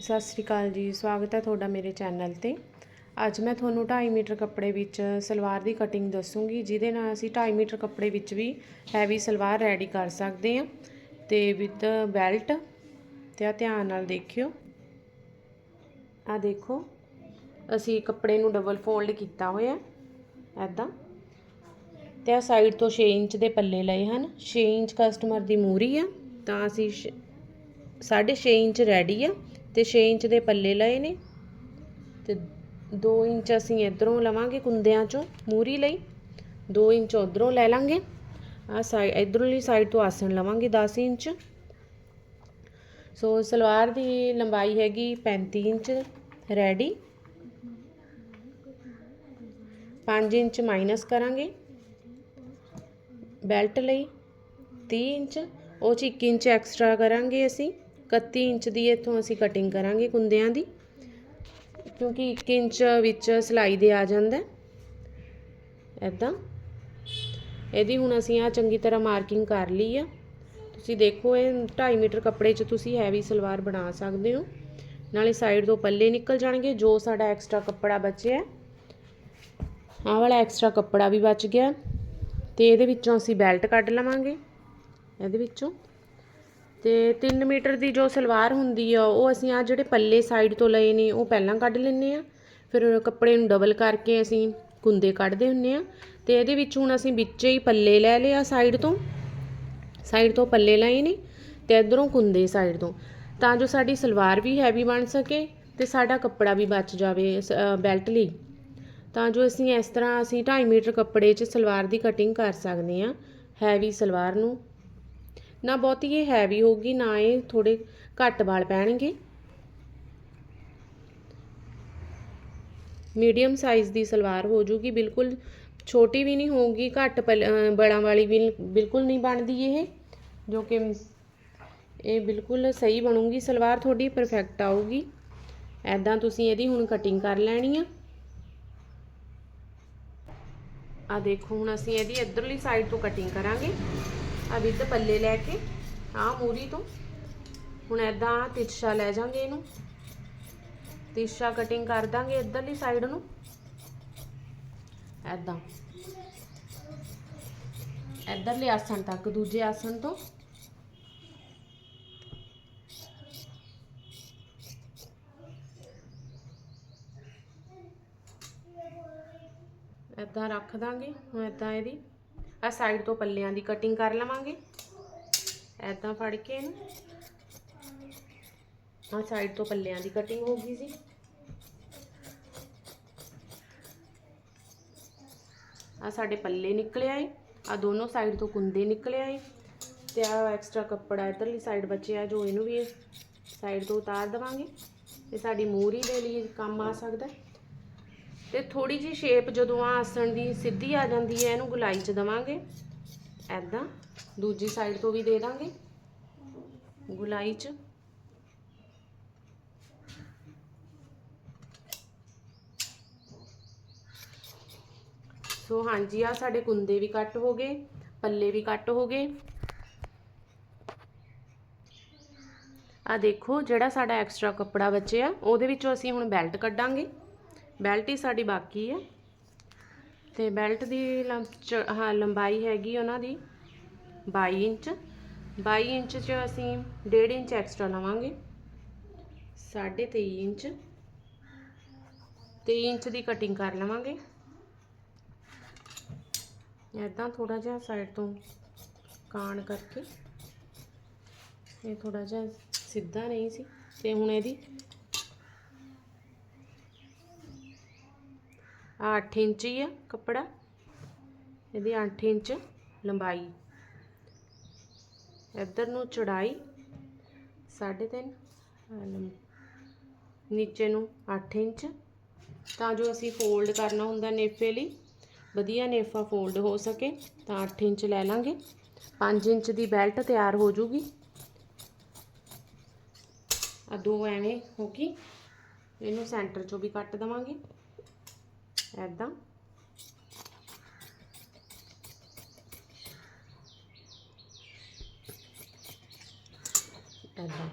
ਸਤਿ ਸ਼੍ਰੀ ਅਕਾਲ ਜੀ, ਸਵਾਗਤ ਹੈ ਤੁਹਾਡਾ ਮੇਰੇ ਚੈਨਲ ਤੇ। ਅੱਜ ਮੈਂ ਤੁਹਾਨੂੰ 2.5 ਮੀਟਰ ਕੱਪੜੇ ਵਿੱਚ ਸਲਵਾਰ ਦੀ ਕਟਿੰਗ ਦੱਸੂਗੀ, ਜਿਹਦੇ ਨਾਲ ਅਸੀਂ 2.5 ਮੀਟਰ ਕੱਪੜੇ ਵਿੱਚ ਵੀ ਹੈਵੀ ਸਲਵਾਰ ਰੈਡੀ ਕਰ ਸਕਦੇ ਹਾਂ। ਤੇ ਵਿਦ ਬੈਲਟ ਤੇ ਆ ਧਿਆਨ ਨਾਲ ਦੇਖਿਓ। ਆ ਦੇਖੋ, ਅਸੀਂ ਕੱਪੜੇ ਨੂੰ ਡਬਲ ਫੋਲਡ ਕੀਤਾ ਹੋਇਆ ਐਦਾਂ ਤੇ ਆ ਸਾਈਡ ਤੋਂ 6 ਇੰਚ ਦੇ ਪੱਲੇ ਲਏ ਹਨ। 6 ਇੰਚ ਕਸਟਮਰ ਦੀ ਮੂਰੀ ਆ, ਤਾਂ ਅਸੀਂ 6.5 ਇੰਚ ਰੈਡੀ ਆ। ਤੇ 6 ਇੰਚ ਦੇ ਪੱਲੇ ਲਏ ਨੇ ਤੇ 2 ਇੰਚ ਅਸੀਂ ਇਧਰੋਂ ਲਵਾਂਗੇ ਕੁੰਦਿਆਂ ਚੋਂ ਮੂਰੀ ਲਈ। 2 ਇੰਚ ਉਧਰੋਂ ਲੈ ਲਾਂਗੇ। ਆ ਸਾਈਡ ਇਧਰਲੀ ਸਾਈਡ ਤੋਂ ਆਸਣ ਲਵਾਂਗੇ 10 ਇੰਚ। ਸੋ ਸਲਵਾਰ ਦੀ ਲੰਬਾਈ ਹੈਗੀ 35 ਇੰਚ ਰੈਡੀ। 5 ਇੰਚ ਮਾਈਨਸ ਕਰਾਂਗੇ ਬੈਲਟ ਲਈ 30 ਇੰਚ। ਉਹ ਚ 1 ਇੰਚ ਐਕਸਟਰਾ ਕਰਾਂਗੇ ਅਸੀਂ। 31 ਇੰਚ ਦੀ ਇੱਥੋਂ ਅਸੀਂ ਕਟਿੰਗ ਕਰਾਂਗੇ ਕੁੰਦਿਆਂ ਦੀ, ਕਿਉਂਕਿ 1 ਇੰਚ ਵਿੱਚ ਸਿਲਾਈ ਦੇ ਆ ਜਾਂਦਾ ਐਦਾਂ ਇਹਦੀ ਹੁਣ ਅਸੀਂ ਆ ਚੰਗੀ ਤਰ੍ਹਾਂ ਮਾਰਕਿੰਗ ਕਰ ਲਈ ਆ। ਤੁਸੀਂ ਦੇਖੋ, ਇਹ 2.5 ਮੀਟਰ ਕੱਪੜੇ 'ਚ ਤੁਸੀਂ ਹੈਵੀ ਸਲਵਾਰ ਬਣਾ ਸਕਦੇ ਹੋ। ਨਾਲੇ ਸਾਈਡ ਤੋਂ ਪੱਲੇ ਨਿਕਲ ਜਾਣਗੇ, ਜੋ ਸਾਡਾ ਐਕਸਟਰਾ ਕੱਪੜਾ ਬਚਿਆ ਆਹ ਵਾਲਾ ਐਕਸਟਰਾ ਕੱਪੜਾ ਵੀ ਬਚ ਗਿਆ। ਤੇ ਇਹਦੇ ਵਿੱਚੋਂ ਅਸੀਂ ਬੈਲਟ ਕੱਢ ਲਵਾਂਗੇ। ਇਹਦੇ ਵਿੱਚੋਂ। ਤੇ 3 ਮੀਟਰ ਦੀ ਜੋ ਸਲਵਾਰ ਹੁੰਦੀ ਆ, ਉਹ ਅਸੀਂ ਆ ਜਿਹੜੇ ਪੱਲੇ ਸਾਈਡ ਤੋਂ ਲਏ ਨੇ, ਉਹ ਪਹਿਲਾਂ ਕੱਢ ਲੈਂਦੇ ਆ। ਫਿਰ ਕੱਪੜੇ ਨੂੰ ਡਬਲ ਕਰਕੇ ਅਸੀਂ ਕੁੰਦੇ ਕੱਢਦੇ ਹੁੰਨੇ ਆ। ਤੇ ਇਹਦੇ ਵਿੱਚ ਹੁਣ ਅਸੀਂ ਵਿੱਚੇ ਹੀ ਪੱਲੇ ਲੈ ਲਿਆ ਸਾਈਡ ਤੋਂ। ਸਾਈਡ ਤੋਂ ਪੱਲੇ ਲਏ ਨੇ ਤੇ ਇਧਰੋਂ ਕੁੰਦੇ ਸਾਈਡ ਤੋਂ। ਤਾਂ ਜੋ ਸਾਡੀ ਸਲਵਾਰ ਵੀ ਹੈਵੀ ਬਣ ਸਕੇ ਤੇ ਸਾਡਾ ਕੱਪੜਾ ਵੀ ਬਚ ਜਾਵੇ ਬੈਲਟ ਲਈ। ਤਾਂ ਜੋ ਅਸੀਂ ਇਸ ਤਰ੍ਹਾਂ ਅਸੀਂ 2.5 ਮੀਟਰ ਕੱਪੜੇ 'ਚ ਸਲਵਾਰ ਦੀ ਕਟਿੰਗ ਕਰ ਸਕਦੇ ਹਾਂ ਹੈਵੀ ਸਲਵਾਰ ਨੂੰ। ਨਾ ਬਹੁਤੀ ਇਹ ਹੈਵੀ ਹੋਊਗੀ, ਨਾ ਇਹ ਥੋੜੇ ਘੱਟ ਵਾਲ ਪੈਣਗੇ। ਮੀਡੀਅਮ ਸਾਈਜ਼ ਦੀ ਸਲਵਾਰ ਹੋ ਜੂਗੀ, ਬਿਲਕੁਲ ਛੋਟੀ ਵੀ ਨਹੀਂ ਹੋਊਗੀ, ਘੱਟ ਬੜਾਂ ਵਾਲੀ ਵੀ ਬਿਲਕੁਲ ਨਹੀਂ ਬਣਦੀ ਇਹ, ਜੋ ਕਿ ਇਹ ਬਿਲਕੁਲ ਸਹੀ ਬਣੂਗੀ, ਸਲਵਾਰ ਤੁਹਾਡੀ ਪਰਫੈਕਟ ਆਊਗੀ। ਐਦਾਂ ਤੁਸੀਂ ਇਹਦੀ ਹੁਣ ਕਟਿੰਗ ਕਰ ਲੈਣੀ ਆ। ਆ ਦੇਖੋ, ਹੁਣ ਅਸੀਂ ਇਹਦੀ ਇਧਰਲੀ ਸਾਈਡ ਤੋਂ ਕਟਿੰਗ ਕਰਾਂਗੇ। ਆ ਵਿੱਦ ਪੱਲੇ ਲੈ ਕੇ ਆ ਮੂਰੀ ਤੋਂ ਹੁਣ ਐਦਾਂ ਤਿਰਛਾ ਲੈ ਜਾਾਂਗੇ ਇਹਨੂੰ ਤਿਰਛਾ ਕਟਿੰਗ ਕਰ ਦਾਂਗੇ ਇਧਰਲੀ ਸਾਈਡ ਨੂੰ ਐਦਾਂ ਇਧਰਲੇ ਆਸਣ ਤੱਕ ਦੂਜੇ ਆਸਣ ਤੋਂ ਇਦਾਂ ਰੱਖ ਦਾਂਗੇ ਹੁਣ ਇਦਾਂ ਇਹਦੀ ਆ ਸਾਈਡ ਤੋਂ ਪੱਲਿਆਂ ਦੀ ਕਟਿੰਗ ਕਰ ਲਵਾਂਗੇ। ਇਦਾਂ ਫੜ ਕੇ ਇਹਨੂੰ। ਆ ਸਾਈਡ ਤੋਂ ਪੱਲਿਆਂ ਦੀ ਕਟਿੰਗ ਹੋ ਗਈ ਸੀ ਆ ਸਾਡੇ ਪੱਲੇ ਨਿਕਲੇ ਆਏ ਆ ਦੋਨੋਂ ਸਾਈਡ ਤੋਂ ਕੁੰਦੇ ਨਿਕਲੇ ਆਏ ਤੇ ਆ ਐਕਸਟਰਾ ਕੱਪੜਾ ਇਧਰਲੀ ਸਾਈਡ ਬਚਿਆ ਜੋ ਇਹਨੂੰ ਵੀ ਸਾਈਡ ਤੋਂ ਉਤਾਰ ਦਵਾਂਗੇ। ਇਹ ਸਾਡੀ ਮੂਰੀ ਦੇ ਲਈ ਕੰਮ ਆ ਸਕਦਾ ਤੇ ਥੋੜੀ ਜੀ ਸ਼ੇਪ ਜਦੋਂ ਆ ਆਸਣ ਦੀ ਸਿੱਧੀ ਆ ਜਾਂਦੀ ਹੈ, ਇਹਨੂੰ ਗੁਲਾਈ ਚ ਦਵਾਂਗੇ। ਐਦਾਂ ਦੂਜੀ ਸਾਈਡ ਤੋਂ ਵੀ ਦੇ ਦਾਂਗੇ। ਗੁਲਾਈ ਚ। ਸੋ ਹਾਂਜੀ ਆ ਸਾਡੇ ਕੁੰਦੇ ਵੀ ਕੱਟ ਹੋ ਗਏ, ਪੱਲੇ ਵੀ ਕੱਟ ਹੋ ਗਏ। ਆ ਦੇਖੋ ਜਿਹੜਾ ਸਾਡਾ ਐਕਸਟਰਾ ਕੱਪੜਾ ਬਚਿਆ, ਉਹਦੇ ਵਿੱਚੋਂ ਅਸੀਂ ਹੁਣ ਬੈਲਟ ਕੱਢਾਂਗੇ। ਬੈਲਟ ਹੀ ਸਾਡੀ ਬਾਕੀ ਹੈ ਤੇ ਬੈਲਟ ਦੀ ਹਾਂ ਲੰਬਾਈ ਹੈਗੀ ਉਹਨਾਂ ਦੀ 22 ਇੰਚ। 22 ਇੰਚ 'ਚ ਅਸੀਂ 1.5 ਇੰਚ ਐਕਸਟਰਾ ਲਵਾਂਗੇ। 23.5 ਇੰਚ। 23 ਇੰਚ ਦੀ ਕਟਿੰਗ ਕਰ ਲਵਾਂਗੇ। ਇਦਾਂ ਥੋੜਾ ਜਿਹਾ ਸਾਈਡ ਤੋਂ ਕਾਣ ਕਰਕੇ। ਇਹ ਥੋੜਾ ਜਿਹਾ ਸਿੱਧਾ ਨਹੀਂ ਸੀ। ਤੇ ਹੁਣ ਇਹਦੀ 8 ਇੰਚ ਹੀ ਆ ਕੱਪੜਾ, ਇਹਦੀ 8 ਇੰਚ ਲੰਬਾਈ। ਇੱਧਰ ਨੂੰ ਚੜਾਈ 3.5 ਨੀਚੇ ਨੂੰ 8 ਇੰਚ। ਤਾਂ ਜੋ ਅਸੀਂ ਫੋਲਡ ਕਰਨਾ ਹੁੰਦਾ ਨੇਫੇ ਲਈ, ਵਧੀਆ ਨੇਫਾ ਫੋਲਡ ਹੋ ਸਕੇ, ਤਾਂ 8 ਇੰਚ ਲੈ ਲਾਂਗੇ। 5 ਇੰਚ ਦੀ ਬੈਲਟ ਤਿਆਰ ਹੋ ਜੂਗੀ। ਆ ਦੋ ਐਵੇਂ ਹੋ ਗਈ। ਇਹਨੂੰ ਸੈਂਟਰ ਚੋਂ ਵੀ ਕੱਟ ਦਵਾਂਗੇ। ਐਦਾਂ ਐਦਾਂ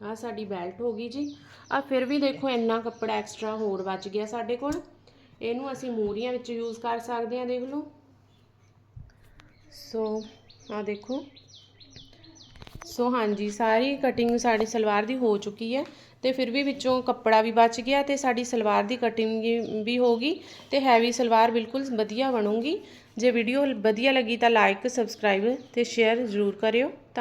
ਆ ਸਾਡੀ ਬੈਲਟ ਹੋ ਗਈ ਜੀ। ਆ ਫਿਰ ਵੀ ਦੇਖੋ ਇੰਨਾ ਕੱਪੜਾ ਐਕਸਟਰਾ ਹੋਰ ਬਚ ਗਿਆ ਸਾਡੇ ਕੋਲ। ਇਹਨੂੰ ਅਸੀਂ ਮੂਰੀਆਂ ਵਿੱਚ ਯੂਜ਼ ਕਰ ਸਕਦੇ ਹਾਂ, ਦੇਖ ਲਓ। ਸੋ ਆ ਦੇਖੋ। ਸੋ ਹਾਂਜੀ, ਸਾਰੀ ਕਟਿੰਗ ਸਾਡੀ ਸਲਵਾਰ ਦੀ ਹੋ ਚੁੱਕੀ ਹੈ। ਤੇ ਫਿਰ ਵੀ ਵਿੱਚੋਂ ਕੱਪੜਾ ਵੀ ਬਚ ਗਿਆ ਤੇ ਸਾਡੀ ਸਲਵਾਰ ਦੀ ਕਟਿੰਗ ਵੀ ਹੋ ਗਈ ਤੇ ਹੈਵੀ ਸਲਵਾਰ ਬਿਲਕੁਲ ਵਧੀਆ ਬਣੂਗੀ। ਜੇ ਵੀਡੀਓ ਵਧੀਆ ਲੱਗੀ ਤਾਂ ਲਾਈਕ ਸਬਸਕ੍ਰਾਈਬ ਤੇ ਸ਼ੇਅਰ ਜ਼ਰੂਰ ਕਰਿਓ ਤਾਂ